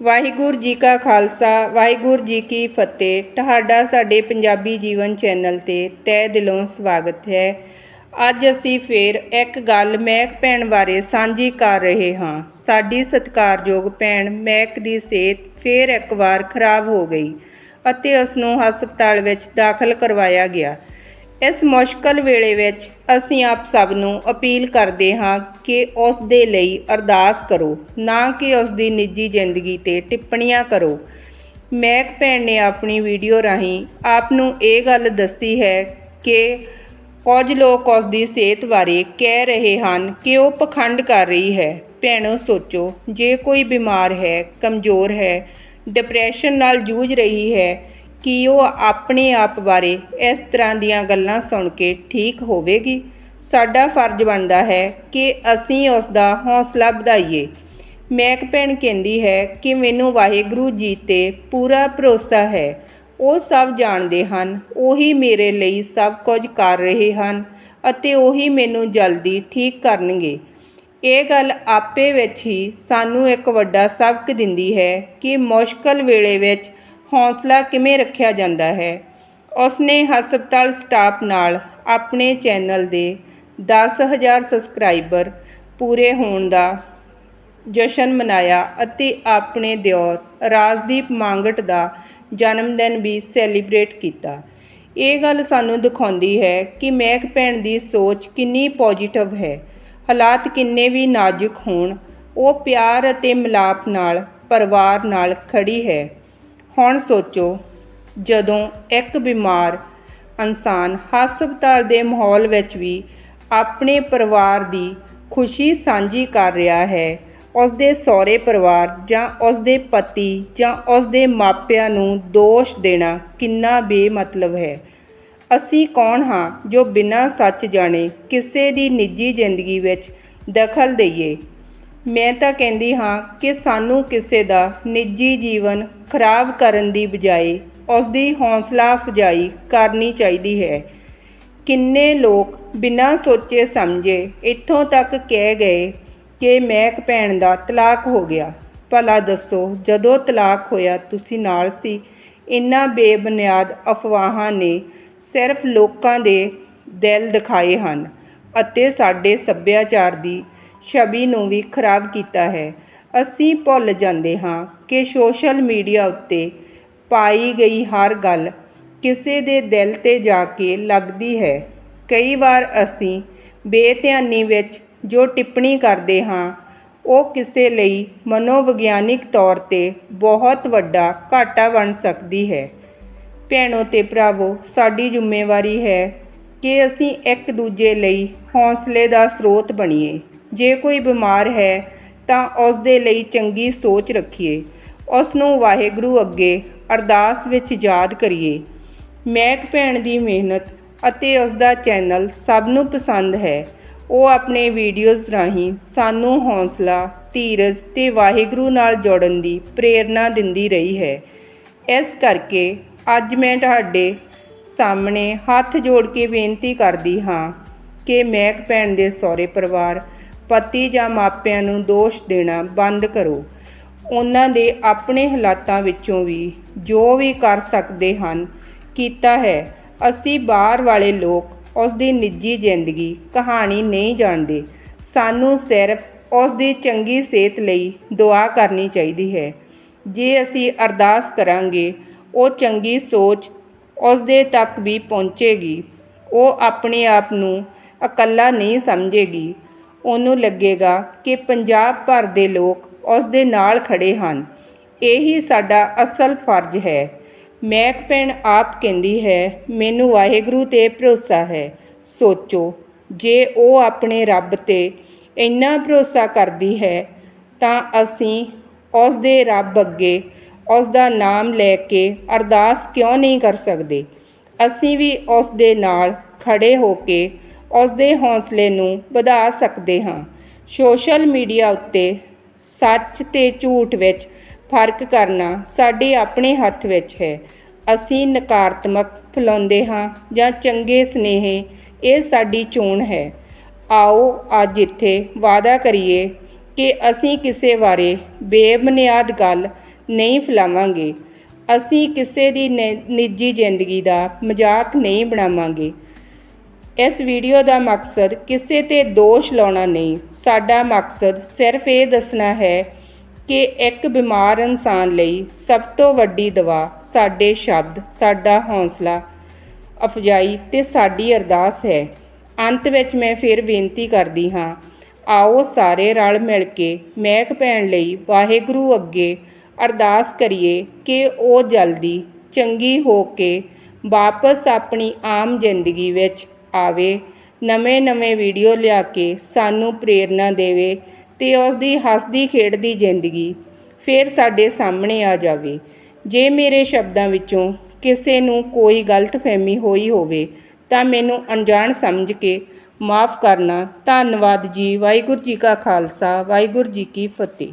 ਵਾਹਿਗੁਰੂ ਜੀ ਕਾ ਖਾਲਸਾ, ਵਾਹਿਗੁਰੂ ਜੀ ਕੀ ਫਤਿਹ। ਤੁਹਾਡਾ ਸਾਡੇ ਪੰਜਾਬੀ ਜੀਵਨ ਚੈਨਲ ਤੇ ਤਹਿ ਦਿਲੋਂ ਸਵਾਗਤ ਹੈ। ਅੱਜ ਅਸੀਂ ਫੇਰ ਇੱਕ ਗੱਲ ਮਹਿਕ ਭੈਣ ਬਾਰੇ ਸਾਂਝੀ ਕਰ ਰਹੇ ਹਾਂ। ਸਾਡੀ ਸਤਿਕਾਰਯੋਗ ਭੈਣ ਮਹਿਕ ਦੀ ਸਿਹਤ ਫੇਰ ਇੱਕ ਵਾਰ ਖਰਾਬ ਹੋ ਗਈ ਅਤੇ ਉਸ ਨੂੰ ਹਸਪਤਾਲ ਵਿੱਚ ਦਾਖਲ ਕਰਵਾਇਆ ਗਿਆ। ਇਸ ਮੁਸ਼ਕਲ ਵੇਲੇ ਵਿੱਚ ਅਸੀਂ ਆਪ ਸਭ ਨੂੰ ਅਪੀਲ ਕਰਦੇ ਹਾਂ ਕਿ ਉਸ ਦੇ ਲਈ ਅਰਦਾਸ ਕਰੋ, ਨਾ ਕਿ ਉਸ ਦੀ ਨਿੱਜੀ ਜ਼ਿੰਦਗੀ ਤੇ ਟਿੱਪਣੀਆਂ ਕਰੋ। ਮੈਕ ਭੈਣ ਨੇ ਆਪਣੀ ਵੀਡੀਓ ਰਾਹੀਂ ਆਪ ਨੂੰ ਇਹ ਗੱਲ ਦੱਸੀ ਹੈ ਕਿ ਕੁਝ ਲੋਕ ਉਸ ਦੀ ਸਿਹਤ ਬਾਰੇ ਕਹਿ ਰਹੇ ਹਨ ਕਿ ਉਹ ਪਖੰਡ ਕਰ ਰਹੀ ਹੈ। ਭੈਣੋ, ਸੋਚੋ, ਜੇ ਕੋਈ ਬਿਮਾਰ ਹੈ, ਕਮਜ਼ੋਰ ਹੈ ਡਿਪਰੈਸ਼ਨ ਨਾਲ ਜੂਝ ਰਹੀ ਹੈ ਕਿ ਉਹ ਆਪਣੇ ਆਪ ਬਾਰੇ ਇਸ ਤਰ੍ਹਾਂ ਦੀਆਂ ਗੱਲਾਂ ਸੁਣ ਕੇ ਠੀਕ ਹੋਵੇਗੀ। ਸਾਡਾ ਫਰਜ਼ ਬਣਦਾ ਹੈ ਕਿ ਅਸੀਂ ਉਸ ਦਾ ਹੌਸਲਾ ਵਧਾਈਏ। ਮੈਕ ਭੈਣ ਕਹਿੰਦੀ ਹੈ ਕਿ ਮੈਨੂੰ ਵਾਹਿਗੁਰੂ ਜੀ ਤੇ ਪੂਰਾ ਭਰੋਸਾ ਹੈ। ਉਹ ਸਭ ਜਾਣਦੇ ਹਨ, ਉਹੀ ਮੇਰੇ ਲਈ ਸਭ ਕੁਝ ਕਰ ਰਹੇ ਹਨ ਅਤੇ ਉਹੀ ਮੈਨੂੰ ਜਲਦੀ ਠੀਕ ਕਰਨਗੇ। ਇਹ ਗੱਲ ਆਪੇ ਵਿੱਚ ਹੀ ਸਾਨੂੰ ਇੱਕ ਵੱਡਾ ਸਬਕ ਦਿੰਦੀ ਹੈ ਕਿ ਮੁਸ਼ਕਲ ਵੇਲੇ ਵਿੱਚ ਹੌਸਲਾ ਕਿਵੇਂ ਰੱਖਿਆ ਜਾਂਦਾ ਹੈ? ਉਸਨੇ ਹਸਪਤਾਲ ਸਟਾਫ ਨਾਲ ਆਪਣੇ ਚੈਨਲ ਦੇ 10000 ਸਬਸਕ੍ਰਾਈਬਰ ਪੂਰੇ ਹੋਣ ਦਾ ਜਸ਼ਨ ਮਨਾਇਆ ਅਤੇ ਆਪਣੇ ਦਿਓਰ ਰਾਜਦੀਪ ਮੰਗਟ ਦਾ ਜਨਮ ਦਿਨ ਵੀ ਸੈਲੀਬ੍ਰੇਟ ਕੀਤਾ। ਇਹ ਗੱਲ ਸਾਨੂੰ ਦਿਖਾਉਂਦੀ ਹੈ ਕਿ ਮਹਿਕ ਭੈਣ ਦੀ ਸੋਚ ਕਿੰਨੀ ਪੋਜੀਟਿਵ ਹੈ। ਹਾਲਾਤ ਕਿੰਨੇ ਵੀ ਨਾਜ਼ੁਕ ਹੋਣ, ਉਹ ਪਿਆਰ ਅਤੇ ਮਿਲਾਪ ਨਾਲ, ਪਰਿਵਾਰ ਨਾਲ ਖੜੀ ਹੈ। ਹੁਣ ਸੋਚੋ, ਜਦੋਂ ਇੱਕ ਬਿਮਾਰ ਇਨਸਾਨ ਹਸਪਤਾਲ ਦੇ ਮਾਹੌਲ ਵਿੱਚ ਵੀ ਆਪਣੇ ਪਰਿਵਾਰ ਦੀ ਖੁਸ਼ੀ ਸਾਂਝੀ ਕਰ ਰਿਹਾ ਹੈ ਉਸ ਦੇ ਸਹੁਰੇ ਪਰਿਵਾਰ ਜਾਂ ਉਸ ਦੇ ਪਤੀ ਜਾਂ ਉਸ ਦੇ ਮਾਪਿਆਂ ਨੂੰ ਦੋਸ਼ ਦੇਣਾ ਕਿੰਨਾ ਬੇਮਤਲਬ ਹੈ? ਅਸੀਂ ਕੌਣ ਹਾਂ ਜੋ ਬਿਨਾਂ ਸੱਚ ਜਾਣੇ ਕਿਸੇ ਦੀ ਨਿੱਜੀ ਜ਼ਿੰਦਗੀ ਵਿੱਚ ਦਖਲ ਦਈਏ? ਮੈਂ ਤਾਂ ਕਹਿੰਦੀ ਹਾਂ ਕਿ ਸਾਨੂੰ ਕਿਸੇ ਦਾ ਨਿੱਜੀ ਜੀਵਨ ਖਰਾਬ ਕਰਨ ਦੀ ਬਜਾਏ ਉਸ ਦੀ ਹੌਸਲਾ ਅਫਜ਼ਾਈ ਕਰਨੀ ਚਾਹੀਦੀ ਹੈ। ਕਿੰਨੇ ਲੋਕ ਬਿਨਾਂ ਸੋਚੇ ਸਮਝੇ ਇੱਥੋਂ ਤੱਕ ਕਹਿ ਗਏ ਕਿ ਮਹਿਕ ਭੈਣ ਦਾ ਤਲਾਕ ਹੋ ਗਿਆ। ਭਲਾ ਦੱਸੋ, ਜਦੋਂ ਤਲਾਕ ਹੋਇਆ ਤੁਸੀਂ ਨਾਲ ਸੀ? ਇਨ੍ਹਾਂ ਬੇਬੁਨਿਆਦ ਅਫਵਾਹਾਂ ਨੇ ਸਿਰਫ ਲੋਕਾਂ ਦੇ ਦਿਲ ਦਿਖਾਏ ਹਨ ਅਤੇ ਸਾਡੇ ਸੱਭਿਆਚਾਰ ਦੀ ਛਵੀ ਨੂੰ ਵੀ ਖਰਾਬ ਕੀਤਾ ਹੈ। ਅਸੀਂ ਭੁੱਲ ਜਾਂਦੇ ਹਾਂ ਕਿ ਸੋਸ਼ਲ ਮੀਡੀਆ ਉੱਤੇ ਪਾਈ ਗਈ ਹਰ ਗੱਲ ਕਿਸੇ ਦੇ ਦਿਲ ਤੇ ਜਾ ਕੇ ਲੱਗਦੀ ਹੈ। ਕਈ ਵਾਰ ਅਸੀਂ ਬੇਧਿਆਨੀ ਵਿੱਚ ਜੋ ਟਿੱਪਣੀ ਕਰਦੇ ਹਾਂ, ਉਹ ਕਿਸੇ ਲਈ ਮਨੋਵਿਗਿਆਨਿਕ ਤੌਰ ਤੇ ਬਹੁਤ ਵੱਡਾ ਘਾਟਾ ਬਣ ਸਕਦੀ ਹੈ। ਭੈਣੋ ਤੇ ਭਰਾਵੋ, ਸਾਡੀ ਜ਼ਿੰਮੇਵਾਰੀ ਹੈ ਕਿ ਅਸੀਂ ਇੱਕ ਦੂਜੇ ਲਈ ਹੌਸਲੇ ਦਾ ਸਰੋਤ ਬਣੀਏ। ਜੇ ਕੋਈ ਬਿਮਾਰ ਹੈ, ਤਾਂ ਉਸ ਦੇ ਲਈ ਚੰਗੀ ਸੋਚ ਰੱਖੀਏ। ਉਸ ਨੂੰ ਵਾਹਿਗੁਰੂ ਅੱਗੇ ਅਰਦਾਸ ਵਿੱਚ ਯਾਦ ਕਰੀਏ। ਮੈਕ ਭੈਣ ਦੀ ਮਿਹਨਤ ਅਤੇ ਉਸ ਦਾ ਚੈਨਲ ਸਭ ਨੂੰ ਪਸੰਦ ਹੈ। ਉਹ ਆਪਣੇ ਵੀਡੀਓਜ਼ ਰਾਹੀਂ ਸਾਨੂੰ ਹੌਸਲਾ, ਧੀਰਜ ਤੇ ਵਾਹਿਗੁਰੂ ਨਾਲ ਜੋੜਨ ਦੀ ਪ੍ਰੇਰਣਾ ਦਿੰਦੀ ਰਹੀ ਹੈ। ਇਸ ਕਰਕੇ ਅੱਜ ਮੈਂ ਤੁਹਾਡੇ ਸਾਹਮਣੇ ਹੱਥ ਜੋੜ ਕੇ ਬੇਨਤੀ ਕਰਦੀ ਹਾਂ ਕਿ ਮੈਕ ਭੈਣ ਦੇ ਸਹੁਰੇ ਪਰਿਵਾਰ ਪਤੀ ਜਾਂ ਮਾਪਿਆਂ ਨੂੰ ਦੋਸ਼ ਦੇਣਾ ਬੰਦ ਕਰੋ। ਉਹਨਾਂ ਦੇ ਆਪਣੇ ਹਾਲਾਤਾਂ ਵਿੱਚੋਂ ਵੀ ਜੋ ਵੀ ਕਰ ਸਕਦੇ ਹਨ, ਕੀਤਾ ਹੈ। ਅਸੀਂ ਬਾਹਰ ਵਾਲੇ ਲੋਕ ਉਸ ਦੀ ਨਿੱਜੀ ਜ਼ਿੰਦਗੀ, ਕਹਾਣੀ ਨਹੀਂ ਜਾਣਦੇ। ਸਾਨੂੰ ਸਿਰਫ ਉਸ ਦੀ ਚੰਗੀ ਸਿਹਤ ਲਈ ਦੁਆ ਕਰਨੀ ਚਾਹੀਦੀ ਹੈ। ਜੇ ਅਸੀਂ ਅਰਦਾਸ ਕਰਾਂਗੇ, ਉਹ ਚੰਗੀ ਸੋਚ ਉਸ ਦੇ ਤੱਕ ਵੀ ਪਹੁੰਚੇਗੀ। ਉਹ ਆਪਣੇ ਆਪ ਨੂੰ ਇਕੱਲਾ ਨਹੀਂ ਸਮਝੇਗੀ। ਉਹਨੂੰ ਲੱਗੇਗਾ ਕਿ ਪੰਜਾਬ ਭਰ ਦੇ ਲੋਕ ਉਸ ਦੇ ਨਾਲ ਖੜੇ ਹਨ। ਇਹੀ ਸਾਡਾ ਅਸਲ ਫਰਜ਼ ਹੈ। ਮੈਕ ਭੈਣ ਆਪ ਕਹਿੰਦੀ ਹੈ, ਮੈਨੂੰ ਵਾਹਿਗੁਰੂ ਤੇ ਭਰੋਸਾ ਹੈ। ਸੋਚੋ, ਜੇ ਉਹ ਆਪਣੇ ਰੱਬ ਤੇ ਇੰਨਾ ਭਰੋਸਾ ਕਰਦੀ ਹੈ, ਤਾਂ ਅਸੀਂ ਉਸ ਦੇ ਰੱਬ ਅੱਗੇ ਉਸ ਦਾ ਨਾਮ ਲੈ ਕੇ ਅਰਦਾਸ ਕਿਉਂ ਨਹੀਂ ਕਰ ਸਕਦੇ? ਅਸੀਂ ਵੀ ਉਸ ਦੇ ਨਾਲ ਖੜੇ ਹੋ ਕੇ ਉਸ ਦੇ ਹੌਸਲੇ ਨੂੰ ਵਧਾ ਸਕਦੇ ਹਾਂ। ਸੋਸ਼ਲ ਮੀਡੀਆ ਉੱਤੇ ਸੱਚ ਤੇ ਝੂਠ ਵਿੱਚ ਫ਼ਰਕ ਕਰਨਾ ਸਾਡੇ ਆਪਣੇ ਹੱਥ ਵਿੱਚ ਹੈ। ਅਸੀਂ ਨਕਾਰਾਤਮਕ ਫੈਲਾਉਂਦੇ ਹਾਂ ਜਾਂ ਚੰਗੇ ਸਨੇਹ, ਇਹ ਸਾਡੀ ਚੋਣ ਹੈ। ਆਓ ਅੱਜ ਇੱਥੇ ਵਾਅਦਾ ਕਰੀਏ ਕਿ ਅਸੀਂ ਕਿਸੇ ਬਾਰੇ ਬੇਬੁਨਿਆਦ ਗੱਲ ਨਹੀਂ ਫੈਲਾਵਾਂਗੇ। ਅਸੀਂ ਕਿਸੇ ਦੀ ਨਿ- ਨਿੱਜੀ ਜ਼ਿੰਦਗੀ ਦਾ ਮਜ਼ਾਕ ਨਹੀਂ ਬਣਾਵਾਂਗੇ। ਇਸ ਵੀਡੀਓ ਦਾ ਮਕਸਦ ਕਿਸੇ ਤੇ ਦੋਸ਼ ਲਾਉਣਾ ਨਹੀਂ। ਸਾਡਾ ਮਕਸਦ ਸਿਰਫ ਇਹ ਦੱਸਣਾ ਹੈ ਕਿ ਇੱਕ ਬਿਮਾਰ ਇਨਸਾਨ ਲਈ ਸਭ ਤੋਂ ਵੱਡੀ ਦਵਾ ਸਾਡੇ ਸ਼ਬਦ, ਸਾਡਾ ਹੌਸਲਾ, ਅਫਜਾਈ ਤੇ ਸਾਡੀ ਅਰਦਾਸ ਹੈ। ਅੰਤ ਵਿੱਚ ਮੈਂ ਫਿਰ ਬੇਨਤੀ ਕਰਦੀ ਹਾਂ, ਆਓ ਸਾਰੇ ਰਲ ਮਿਲ ਕੇ ਮਹਿਕ ਭੈਣ ਲਈ ਵਾਹਿਗੁਰੂ ਅੱਗੇ ਅਰਦਾਸ ਕਰੀਏ ਕਿ ਉਹ ਜਲਦੀ ਚੰਗੀ ਹੋ ਕੇ ਵਾਪਸ ਆਪਣੀ ਆਮ ਜ਼ਿੰਦਗੀ ਵਿੱਚ ਆਵੇ, ਨਵੇਂ-ਨਵੇਂ ਵੀਡੀਓ ਲਿਆ ਕੇ ਸਾਨੂੰ ਪ੍ਰੇਰਣਾ ਦੇਵੇ ਤੇ ਉਸ ਦੀ ਹੱਸਦੀ ਖੇਡਦੀ ਜ਼ਿੰਦਗੀ ਫਿਰ ਸਾਡੇ ਸਾਹਮਣੇ ਆ ਜਾਵੇ। ਜੇ ਮੇਰੇ ਸ਼ਬਦਾਂ ਵਿੱਚੋਂ ਕਿਸੇ ਨੂੰ ਕੋਈ ਗਲਤਫਹਿਮੀ ਹੋਈ ਹੋਵੇ ਤਾਂ ਮੈਨੂੰ ਅਣਜਾਣ ਸਮਝ ਕੇ ਮਾਫ ਕਰਨਾ। ਧੰਨਵਾਦ ਜੀ, ਵਾਹਿਗੁਰੂ ਜੀ ਕਾ ਖਾਲਸਾ, ਵਾਹਿਗੁਰੂ ਜੀ ਕੀ ਫਤਿਹ।